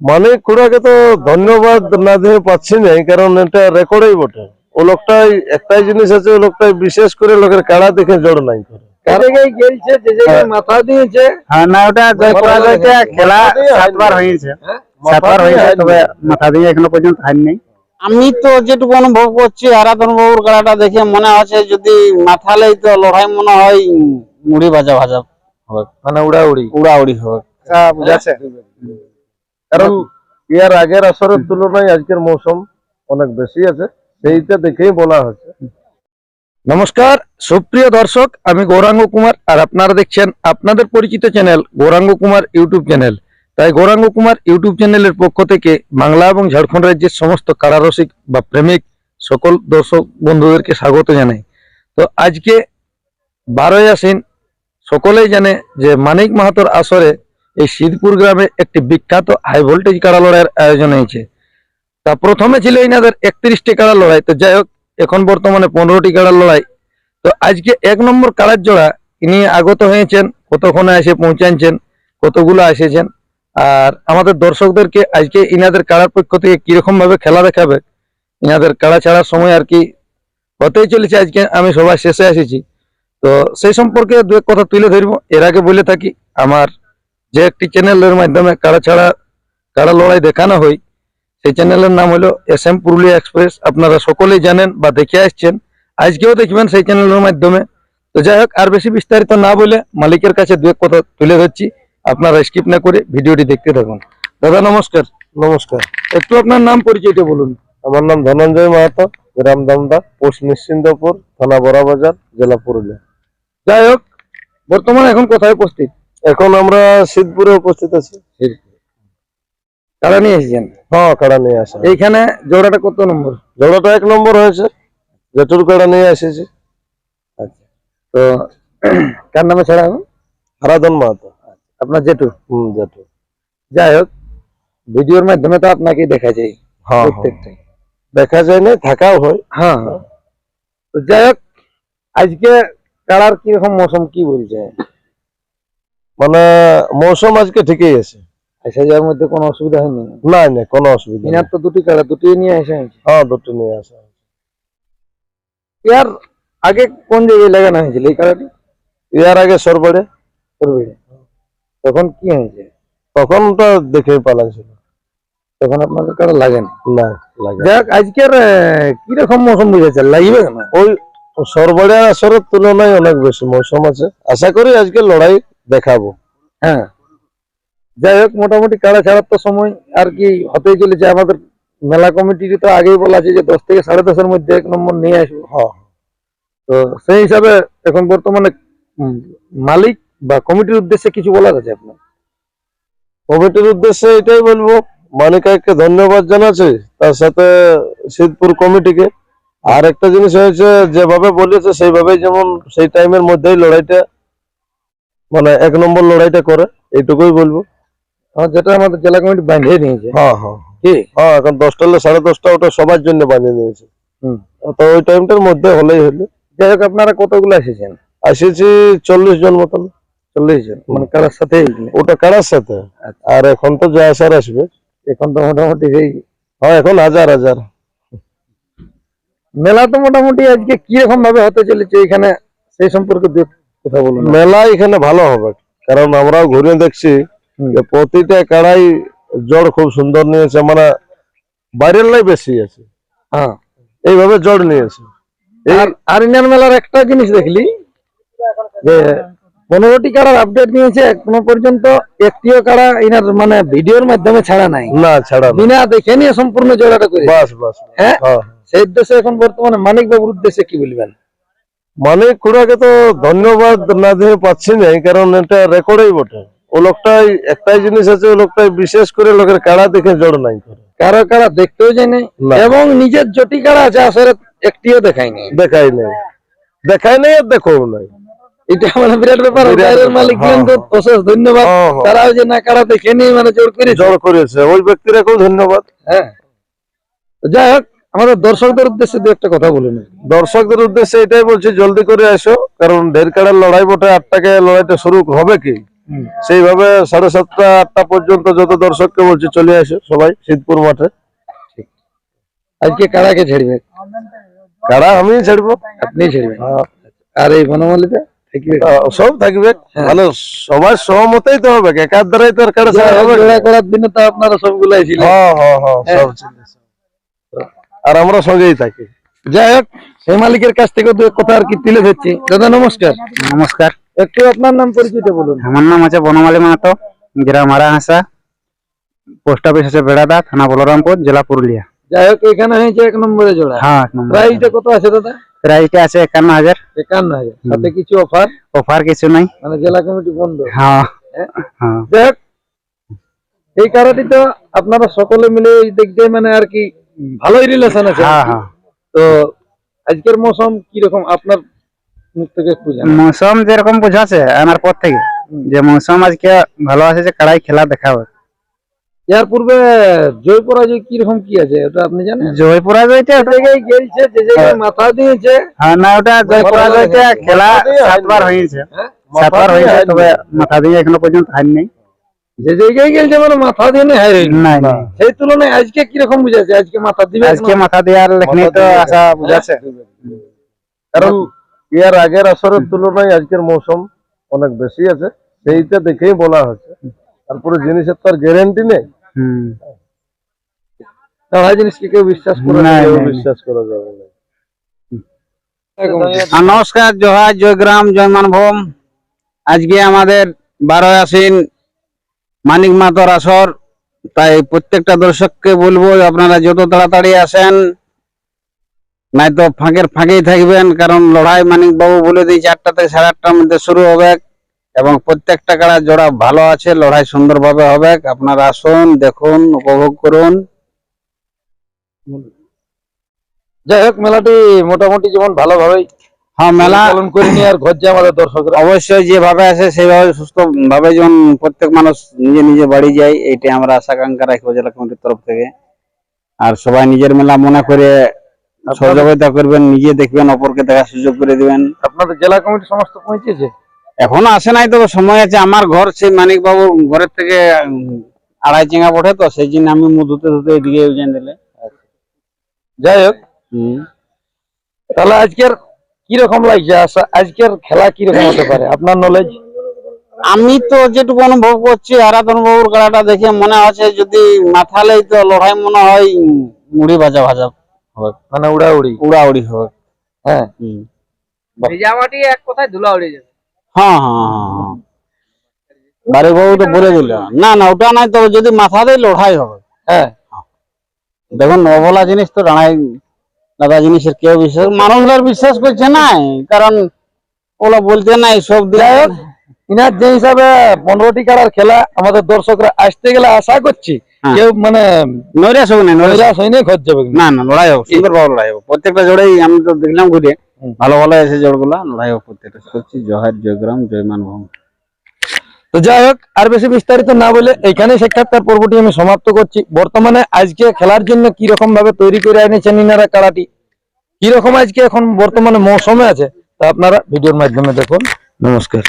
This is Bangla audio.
মানে খুড়াকে তো ধন্যবাদ না দিয়ে পাচ্ছি নাই কারণ এটা রেকর্ডই বটে। ও লোকটাই একটাই জিনিস আছে ও লোকটাই বিশেষ করে লোকের কাড়া দেখে জড় নাই করে। জায়গায় গেলছে যে জায়গায় মাথা দিয়েছে। হ্যাঁ না ওটা জয় করা হয়েছে খেলা সাতবার হয়েছে। সাতবার হয়েছে তবে মাথা দিয়ে এখনও পর্যন্ত হার নেই আমি তো যেটুকু অনুভব করছি আরাধন বাবুর খেলাটা দেখে মনে হচ্ছে যদি তো লড়াই মনে হয় মুড়ি ভাজা ভাজা হবে। মানে উড়াউড়ি। উড়াউড়ি হবে। বুঝাচ্ছে কারণ ইয়ার আগের আসরের তুলনায় আজকের মৌসুম অনেক বেশি আছে, সেইটা দেখেই বলা হচ্ছে নমস্কার, সুপ্রিয় দর্শক, আমি গৌরাঙ্গ কুমার আর আপনারা দেখছেন আপনাদের পরিচিত channel Gouranga Kumar YouTube channel. তাই গৌরাঙ্গ কুমার ইউটিউব চ্যানেলের পক্ষ থেকে বাংলা এবং ঝাড়খণ্ড রাজ্যের সমস্ত কারারসিক বা প্রেমিক সকল দর্শক বন্ধুদেরকে স্বাগত জানাই। তো আজকে বারোই আসিন সকলেই জানে যে মানিক মাহাতোর আসরে এই সিদ্ধপুর গ্রামে একটি বিখ্যাত হাই ভোল্টেজ কাড়া লড়াইয়ের আয়োজন হয়েছে। তা প্রথমে ছিল এনাদের একত্রিশটি কাড়া লড়াই। তো যাই হোক, এখন বর্তমানে পনেরোটি কাড়ার লড়াই। তো আজকে এক নম্বর কাড়ার জোড়া ইনি আগত হয়েছেন, কতক্ষণে এসে পৌঁছাচ্ছেন কতগুলো এসেছেন আর আমাদের দর্শকদেরকে আজকে ইনাদের কাড়ার পক্ষ থেকে কীরকম ভাবে খেলা দেখাবে, ইনাদের কাড়া ছাড়ার সময় আর কি হতেই চলেছে আজকে, আমি সবাই শেষে এসেছি। তো সেই সম্পর্কে দু এক কথা তুলে ধরবো, এর আগে বলে থাকি, আমার যে একটি চ্যানেলের মাধ্যমে কারা ছাড়া কারা লড়াই দেখানো হয় সেই চ্যানেলের নাম হলো এস এম পুরুলিয়া এক্সপ্রেস। আপনারা সকলেই জানেন বা দেখে আসছেন আজকেও দেখবেন সেই চ্যানেলের মাধ্যমে। তো যাই হোক আর বেশি বিস্তারিত না বলে মালিকের কাছে দু এক কথা তুলে ধরছি। আপনারা স্কিপ না করে ভিডিওটি দেখতে থাকুন। দাদা নমস্কার। নমস্কার। একটু আপনার নাম পরিচয়টা বলুন। আমার নাম ধনঞ্জয় মাহাতো গ্রাম দামদা পোস্ট নিশ্চিন্দপুর থানা বড়াবাজার জেলা পুরুলিয়া। যাই হোক বর্তমানে এখন কোথায় উপস্থিত? এখন আমরা শীতপুরে উপস্থিত আছি। কারা নিয়ে এসেছেন? হ্যাঁ কাড়া নিয়ে আসা এইখানে জোড়াটা কত নম্বর? জোড়াটা এক নম্বর হয়েছে। জেঠুর কাড়া নিয়ে এসেছি। তো কার নামে ছাড়া হবে? হারাধন মাহাতো। আপনার জেঠু? হুম জেঠু। যাই হোক ভিডিওর মাধ্যমে তো আপনাকে দেখা যায় হ্যাঁ হ্যাঁ। প্রত্যেকটাই। দেখা যায় না থাকাও হয়। হ্যাঁ হ্যাঁ। তো যাই হোক আজকে কারার কীরকম মৌসুম কি বলছে মানে মৌসুম আজকে ঠিকই আছে। মধ্যে কোনো অসুবিধা হয়নি? না না কোনো অসুবিধা ইনার তো দুটি কাড়া দুটি নিয়ে আসা হয়েছে। হ্যাঁ দুটো নিয়ে আসা ইয়ার আগে কোন জায়গায় লাগানো হয়েছিল এই কাড়াটি ইয়ার আগে সরবড়ে। করবে তখন কি হয়েছে? তখন তো দেখেই পালাইছিল তখন আপনাদের কাড়া লাগে না? লাগে যাই হোক আজকের কীরকম মৌসুম বুঝেছে লাগবে না? ওই সরবড়ে আসরের তুলনায় অনেক বেশি মৌসুম আছে। আশা করি আজকে লড়াই দেখাবো। হ্যাঁ। যাই হোক মোটামুটি কাড়া ছাড়ার তো সময় আর কি হতেই চলেছে। আমাদের মেলা কমিটির তো আগেই বলা আছে যে দশ থেকে সাড়ে দশের মধ্যে এক নম্বর নিয়ে আসব। হ্যাঁ। তো সেই হিসাবে এখন বর্তমানে মালিক বা কমিটির উদ্দেশ্যে কিছু বলার আছে আপনার? কমিটির উদ্দেশ্যে এটাই বলব মানিকাইকে ধন্যবাদ জানাচ্ছি তার সাথে শীতপুর কমিটিকে। আর একটা জিনিস হয়েছে যেভাবে বলেছে সেইভাবেই যেমন সেই টাইমের মধ্যেই লড়াইটা মানে এক নম্বর লড়াইটা করে এইটুকুই বলব। যেটা আমাদের জেলা কমিটি বাঁধিয়ে নিয়েছে হ্যাঁ হ্যাঁ। হ্যাঁ এখন দশটা হলে সাড়ে দশটা ওটা সবার জন্য বানিয়ে নিয়েছে হুম। তো ওই টাইমটার মধ্যে হলেই হলো। যাই হোক আপনারা কতগুলো এসেছেন? আসেছি চল্লিশ জন মতন। চল্লিশ জন। মানে কারার সাথে ওটা কারার সাথে। আচ্ছা। আর এখন তো যা আসার আসবে। এখন তো মোটামুটি সেই হ্যাঁ এখন হাজার হাজার। মেলা তো মোটামুটি আজকে কীরকম ভাবে হতে চলেছে এখানে সেই সম্পর্কে দু কথা বলুন মেলা এখানে ভালো হবে কারণ আমরাও ঘুরে দেখছি যে প্রতিটা কাড়াই জড় খুব সুন্দর নিয়েছে মানে বাইরের লাই বেশি আছে। হ্যাঁ। এইভাবে জড় নিয়েছে। আর ইন্ডিয়ান মেলার একটা জিনিস দেখলি? যে পনেরোটি কারার আপডেট নিয়েছে এখনও পর্যন্ত একটিও কারা এনার মানে ভিডিওর মাধ্যমে ছাড়া নাই। না ছাড়া বিনা দেখে নিয়ে সম্পূর্ণ জোড়াটা করে বাস বাস হ্যাঁ? হ্যাঁ। সেই উদ্দেশ্যে এখন বর্তমানে মানিক বাবুর উদ্দেশ্যে কি বলবেন? মানে খুড়াকে তো ধন্যবাদ না দিয়ে পাচ্ছি না কারণ এটা রেকর্ডই বটে। ও লোকটাই একটাই জিনিস আছে ও লোকটাই বিশেষ করে লোকের কাড়া দেখে জড় নাই করে। কারও কারা দেখতেও যায় নাই এবং নিজের জটি কারা আছে আসলে একটিও দেখাই নাই। দেখাই নাই। দেখাই নাই আর দেখো নাই। এটা মানে বিরাট ব্যাপার বাইরের মালিক হ্যাঁ, অশেষ ধন্যবাদ। হ্যাঁ, হ্যাঁ। তারাও যে না কারা দেখে নিয়ে মানে জোর করে করেছে। ওই ব্যক্তিরাকেও ধন্যবাদ। হ্যাঁ। যাই হোক আমাদের দর্শকদের উদ্দেশ্যে দু একটা কথা বলুন দর্শকদের উদ্দেশ্যে এটাই বলছি জলদি করে আসো কারণ ঢের কাড়ার লড়াই বটে আটটাকে লড়াইটা শুরু হবে কি? সেইভাবে সাড়ে সাতটা আটটা পর্যন্ত যত দর্শককে বলছি চলে আসো সবাই শীতপুর মাঠে। আজকে কারাকে ছেড়বে? কারা? আমি ছাড়বো। আপনি ছেড়বেন। হ্যাঁ, আর এই বনমালীতে সব থাকবে। মানে সবার সহমতেই তো হবে একার দ্বারাই তো আর কারা হবে আপনারা সবগুলাই ছিলেন। হ্যাঁ হ্যাঁ হ্যাঁ সব ছিল। আর আমরা সঙ্গেই থাকি। যাই হোক সেই মালিকের কাছ থেকে দু এক কথা আর কি তুলে ধরছি। দাদা নমস্কার। নমস্কার। একটু আপনার নাম পরিচয়টা বলুন। আমার নাম আছে বনমালী মাহাতো গ্রাম মারাহাসা পোস্ট অফিস আছে বেড়াদা থানা বলরামপুর জেলা পুরুলিয়া। যাই হোক এখানে হয়েছে এক নম্বরে জোড়া। হ্যাঁ এক নম্বর প্রাইসটা কত আছে দাদা? প্রাইসটা আছে একান্ন হাজার। একান্ন হাজার। সাথে কিছু অফার? অফার কিছু নাই। মানে জেলা কমিটি বন্ধ। হ্যাঁ হ্যাঁ? হ্যাঁ। যাই হোক এই কারাটি তো আপনারা সকলে মিলে এই দিক দিয়ে মানে আর কি ভালোই রিলেশন আছে। হ্যাঁ হ্যাঁ। তো আজকের মৌসুম কীরকম? আপনার মুখ থেকে একটু মৌসুম যেরকম বুঝাছে আনার পর থেকে। যে মৌসুম আজকে ভালো আছে যে কাড়াই খেলা দেখাবে। এর পূর্বে জয় পরাজয় কীরকম কি আছে ওটা আপনি জানেন? জয়পুরা জয়টা যে জায়গায় গেলছে যে জায়গায় মাথা দিয়েছে। হ্যাঁ না ওটা জয়পুরা জয়টা খেলা সাতবার হয়েছে। হ্যাঁ? সাতবার হয়েছে তবে মাথা দিয়ে এখনও পর্যন্ত হার নেই যে জায়গায় গেলছে মানে মাথা দিয়ে নেই হারে নাই। সেই তুলনায় আজকে কীরকম বুঝাচ্ছে? আজকে মাথা দিবে আজকে মাথা দেওয়ার লেখনি তো আশা বুঝাচ্ছে। কারণ এর আগের আসরের তুলনায় আজকের মৌসুম অনেক বেশি আছে। সেইটা দেখেই বলা হচ্ছে। তারপরে জিনিসের তো আর গ্যারেন্টি নেই। হুম। তারা জিনিসকে কেউ বিশ্বাস করে না। বিশ্বাস করা যাবে না। নমস্কার জোহার জয়গ্রাম জয় মানভূম। আজকে আমাদের বারো আশ্বিন মানিক মাতর আসর তাই প্রত্যেকটা দর্শককে বলব আপনারা যত তাড়াতাড়ি আসেন, নাই তো ফাঁকের ফাঁকেই থাকবেন, কারণ লড়াই মানিক বাবু বলে দিই চারটা থেকে সাড়ে আটটার মধ্যে শুরু হবে এবং প্রত্যেকটা কাড়া জোড়া ভালো আছে, লড়াই সুন্দরভাবে হবে। আপনারা আসুন, দেখুন, উপভোগ করুন। যাই হোক, মেলাটি মোটামুটি যেমন ভালোভাবেই হ্যাঁ মেলা পালন করে নিয়ে আর ঘর যে আমাদের দর্শকরা অবশ্যই যেভাবে আছে সেইভাবে সুস্থ ভাবে যেমন প্রত্যেক মানুষ নিজে নিজে বাড়ি যায় এইটাই আমরা আশা আকাঙ্ক্ষা রাখব জেলা কমিটির তরফ থেকে। আর সবাই নিজের মেলা মনে করে সহযোগিতা করবেন নিজে দেখবেন অপরকে দেখার সুযোগ করে দিবেন। আপনাদের জেলা কমিটি সমস্ত পৌঁছেছে? এখনও আসে নাই তবে সময় আছে। আমার ঘর সেই মানিক বাবুর ঘরের থেকে আড়াই চেঙ্গা পড়ে তো সেই জন্য আমি মুখ ধুতে ধুতে এদিকে দিলে। যাই হোক। তাহলে আজকের কীরকম লাগছে? আজকের খেলা কীরকম হতে পারে? আপনার নলেজ আমি তো যেটুকু অনুভব করছি আরাধন বাবুর খেলাটা দেখে মনে হচ্ছে যদি মাথালেই তো লড়াই মনে হয় মুড়ি ভাজা ভাজা। হবে। মানে উড়াউড়ি? উড়াউড়ি হবে। হ্যাঁ। হুম। ভিজামাটি এক কথায় ধুলা উড়ে যাবে। হ্যাঁ হ্যাঁ হ্যাঁ, হ্যাঁ। বাড়ি বাবু তো বলে দিল। না না ওটা নাই তো যদি মাথা দিয়ে লড়াই হবে। হ্যাঁ। দেখুন অবলা জিনিস তো দাঁড়াই দাদা জিনিসের কেউ বিশ্বাস মানুষরা বিশ্বাস করছে না কারণ ওলা বলতে নাই সব ইনার যে হিসাবে পনেরোটি কারার খেলা আমাদের দর্শকরা আসতে গেলে আশা করছি হ্যাঁ। কেউ মানে নৈরাশ হবে না নৈরাশ। হয়নি যাবে না না লড়াই হোক সুন্দর ভাবে লড়াই হোক প্রত্যেকটা জোড়াই আমি তো দেখলাম ঘুরে ভালো ভালো এসে জোড়গুলা লড়াই হোক প্রত্যেকটা। করছি জহার জয়গ্রাম জয় মানভূম তো যাই হোক, আর বেশি বিস্তারিত না বলে এখানে সাক্ষাৎকার পর্বটি আমি সমাপ্ত করছি। বর্তমানে আজকে খেলার জন্য কি রকম ভাবে তৈরি করে এনেছেন ইনারা, কারাটি? কীরকম আজকে এখন বর্তমানে মৌসুমে আছে, তা আপনারা ভিডিওর মাধ্যমে দেখুন। নমস্কার।